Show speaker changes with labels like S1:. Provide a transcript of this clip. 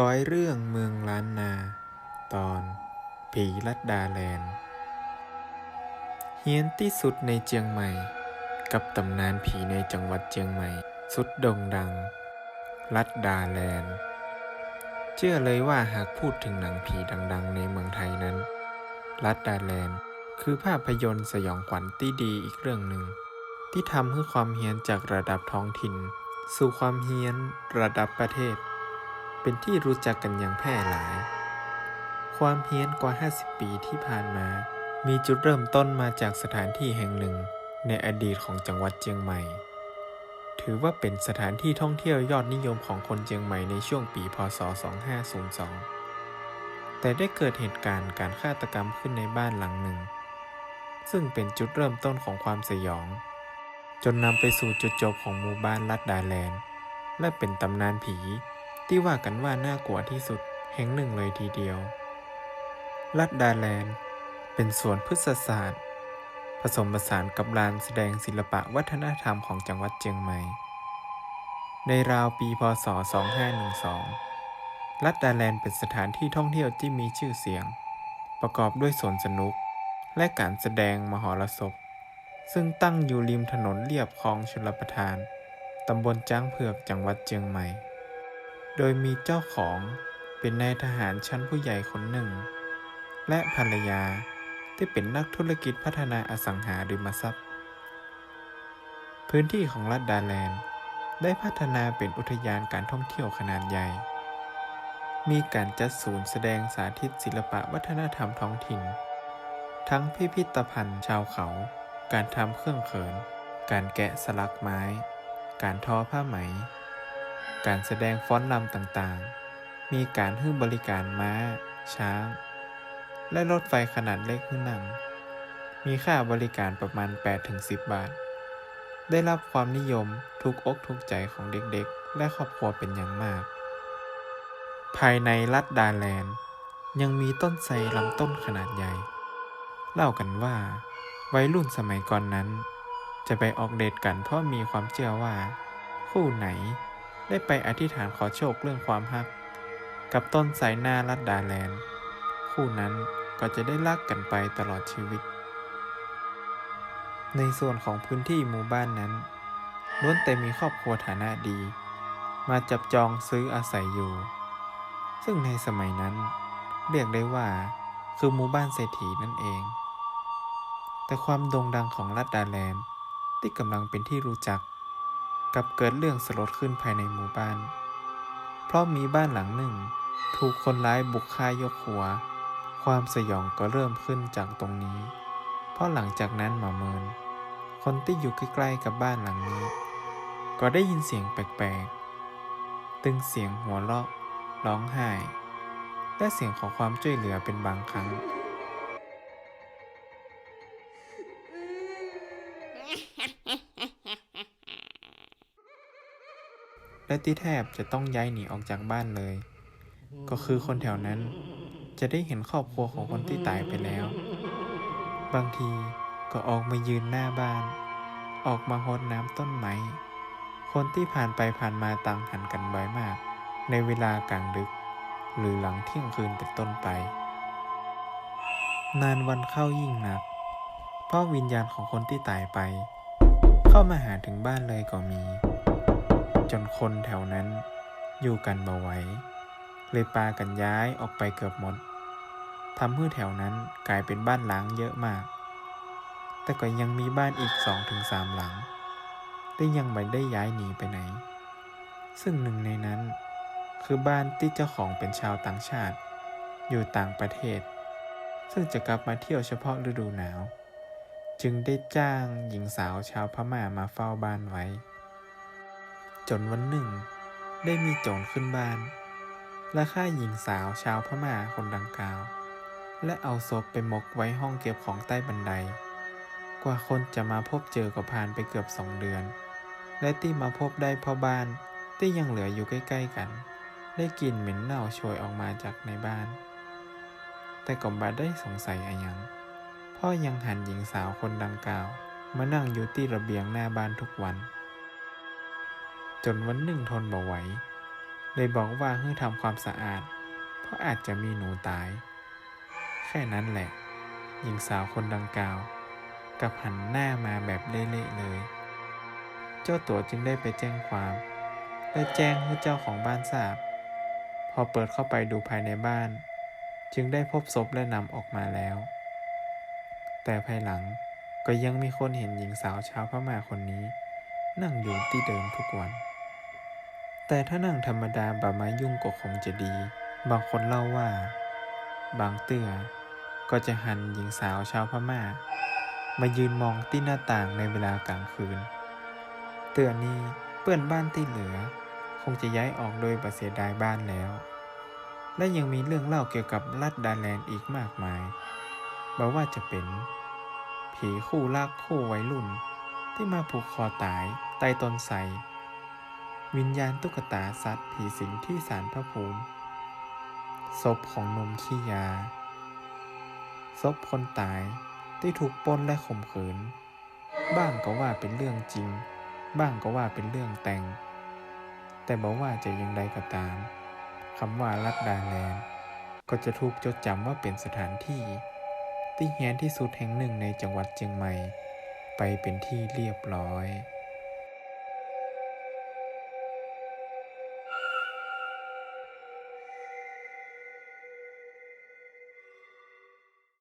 S1: ร้อยเรื่องเมืองล้านนา ตอนผีลัดดาแลนเฮี้ยนที่สุดในเจียงใหม่ กับตำนานผีในจังหวัดเจียงใหม่ สุดโด่งดัง ลัดดาแลนเชื่อเลยว่าหากพูดถึงหนังผีดัง ๆ ในเมืองไทยนั้น ลัดดาแลนคือภาพยนตร์สยองขวัญที่ดีอีกเรื่องหนึ่ง ที่ทำให้ความเฮี้ยนจากระดับท้องถิ่น สู่ความเฮี้ยนระดับประเทศ เป็นที่รู้จักกันอย่างแพร่หลาย ความเฮี้ยนกว่า 50 ปีที่ผ่านมา มีจุดเริ่มต้นมาจากสถานที่แห่งหนึ่งในอดีตของจังหวัดเจียงใหม่ ถือว่าเป็นสถานที่ท่องเที่ยวยอดนิยมของคนเจียงใหม่ในช่วงปี พศ 2502 แต่ได้เกิดเหตุการณ์การฆาตกรรมขึ้นในบ้านหลังหนึ่ง ซึ่งเป็นจุดเริ่มต้นของความสยอง จนนำไปสู่จุดจบของหมู่บ้านลัดดาแลนด์และเป็นตำนานผี ที่ว่ากันว่าน่ากลัวที่สุดแห่งหนึ่งเลยทีเดียว ลัดดาแลนด์เป็นสวนพฤกษศาสตร์ ผสมผสานกับลานแสดงศิลปะวัฒนธรรมของจังหวัดเจียงใหม่ ในราวปีพศ 2512 ลัดดาแลนด์เป็นสถานที่ท่องเที่ยวที่มีชื่อเสียง ประกอบด้วยสวนสนุก และการแสดงมหรสพ ซึ่งตั้งอยู่ริมถนนเลียบคลองชลประทาน ตำบลจ้างเผือกจังหวัดเจียงใหม่ โดยมีเจ้าของเป็นนายทหารชั้นผู้ใหญ่คนหนึ่ง และภรรยาที่เป็นนักธุรกิจพัฒนาอสังหาริมทรัพย์ พื้นที่ของรัฐดาแลนด์ได้พัฒนาเป็นอุทยานการท่องเที่ยวขนาดใหญ่ มีการจัดศูนย์แสดงสาธิตศิลปะวัฒนธรรมท้องถิ่น ทั้งพิพิธภัณฑ์ชาวเขา การทำเครื่องเขิน การแกะสลักไม้ การทอผ้าไหม การแสดงฟ้อนรำต่างๆ มีการให้บริการม้า ช้าง และรถไฟขนาดเล็กให้นั่งมีค่าบริการประมาณ 8-10 บาท ได้รับความนิยมถูกอกถูกใจของเด็กๆ และครอบครัวเป็นอย่างมาก ภายในรัฐดาแลนด์ ยังมีต้นไทรลำต้นขนาดใหญ่ เล่ากันว่า วัยรุ่นสมัยก่อนนั้น จะไปออกเดทกันเพราะมีความเชื่อว่า คู่ไหน ได้ไปอธิษฐานขอโชคเรื่องความฮัก กับต้นไทรหน้ารัดดาแลนคู่นั้นก็จะได้รักกันไปตลอดชีวิต ในส่วนของพื้นที่หมู่บ้านนั้นล้วนแต่มีครอบครัวฐานะดี มาจับจองซื้ออาศัยอยู่ ซึ่งในสมัยนั้น เรียกได้ว่าคือหมู่บ้านเศรษฐีนั่นเอง แต่ความโด่งดังของรัฐดาแลนด์ที่กำลังเป็นที่รู้จัก กับเกิดเรื่องสลดขึ้นภายในหมู่บ้าน เพราะมีบ้านหลังหนึ่ง ถูกคนร้ายบุกฆ่ายกหัว ความสยองก็เริ่มขึ้นจากตรงนี้ เพราะหลังจากนั้นหมาเมิน คนที่อยู่ใกล้ๆกับบ้านหลังนี้ ก็ได้ยินเสียงแปลกๆ ตึงเสียงหัวเราะ ร้องไห้ และเสียงขอความช่วยเหลือเป็นบางครั้ง และที่แทบจะต้องย้ายหนีออกจากบ้านเลย ก็คือคนแถวนั้น จะได้เห็นครอบครัวของคนที่ตายไปแล้ว บางทีก็ออกมายืนหน้าบ้าน ออกมาหดน้ำต้นไม้คนที่ผ่านไปผ่านมาต่างหันกันบ่อยมาก ในเวลากลางดึก หรือหลังเที่ยงคืนเป็นต้นไป นานวันเข้ายิ่งหนัก เพราะวิญญาณของคนที่ตายไป เข้ามาหาถึงบ้านเลยก็มี จนคนแถวนั้นอยู่กันบ่ไหวเลยปากันย้ายออกไปเกือบหมดทำให้แถวนั้นกลายเป็นบ้านล้างเยอะมาก แต่ก็ยังมีบ้านอีกสองถึงสามหลังที่ยังไม่ได้ย้ายหนีไปไหน ซึ่งหนึ่งในนั้น คือบ้านที่เจ้าของเป็นชาวต่างชาติ อยู่ต่างประเทศ ซึ่งจะกลับมาเที่ยวเฉพาะฤดูหนาว จึงได้จ้างหญิงสาวชาวพม่ามาเฝ้าบ้านไว้ นวันหนึ่ง ได้มีโจรขึ้นบ้าน และฆ่าหญิงสาวชาวพม่าคนดังกล่าว และเอาศพไปมกไว้ห้องเก็บของใต้บันได กว่าคนจะมาพบเจอก็ผ่านไปเกือบสองเดือน และที่มาพบได้พ่อบ้านที่ยังเหลืออยู่ใกล้ ๆกัน ได้กลิ่นเหม็นเน่าโชยออกมาจากในบ้าน แต่ก็บ่ได้สงสัยอะไรยังพ่อยังหันหญิงสาวคนดังกล่าว มานั่งอยู่ที่ระเบียงหน้าบ้านทุกวัน จนวันหนึ่งทนบ่ไหวเลยบอกว่าให้ทำความสะอาด เพราะอาจจะมีหนูตาย แค่นั้นแหละ หญิงสาวคนดังกล่าวกับหันหน้ามาแบบเละๆเลย เจ้าตัวจึงได้ไปแจ้งความ และแจ้งให้เจ้าของบ้านทราบ พอเปิดเข้าไปดูภายในบ้าน จึงได้พบศพและนำออกมาแล้ว แต่ภายหลังก็ยังมีคนเห็นหญิงสาวชาวพม่าคนนี้ นั่งอยู่ที่เดิมทุกวัน แต่ถ้านั่งธรรมดาบามายุ่งก็คงจะดี บางคนเล่าว่า บางเตือก็จะหันหญิงสาวชาวพม่า มายืนมองที่หน้าต่างในเวลากลางคืน เตือนนี้เพื่อนบ้านที่เหลือ คงจะย้ายออกโดยประเสียดายบ้านแล้ว และยังมีเรื่องเล่าเกี่ยวกับลัดดาแลนด์อีกมากมายบอกว่าจะเป็น ผีคู่รักคู่วัยรุ่น ที่มาผูกคอตายใต้ต้นไทร วิญญาณตุ๊กตาสัตว์ผีสิงที่ศาลพระภูมิ ศพของนมขี้ยา ศพคนตายที่ถูกปล้นและข่มขืน บ้างก็ว่าเป็นเรื่องจริง บ้างก็ว่าเป็นเรื่องแต่ง แต่บอกว่าจะยังใดก็ตามคำว่ารัดดาแลนด์ก็จะถูกจดจำว่าเป็นสถานที่ที่เฮียนที่สุดแห่งหนึ่งในจังหวัดเชียงใหม่ ไปเป็นที่เรียบร้อย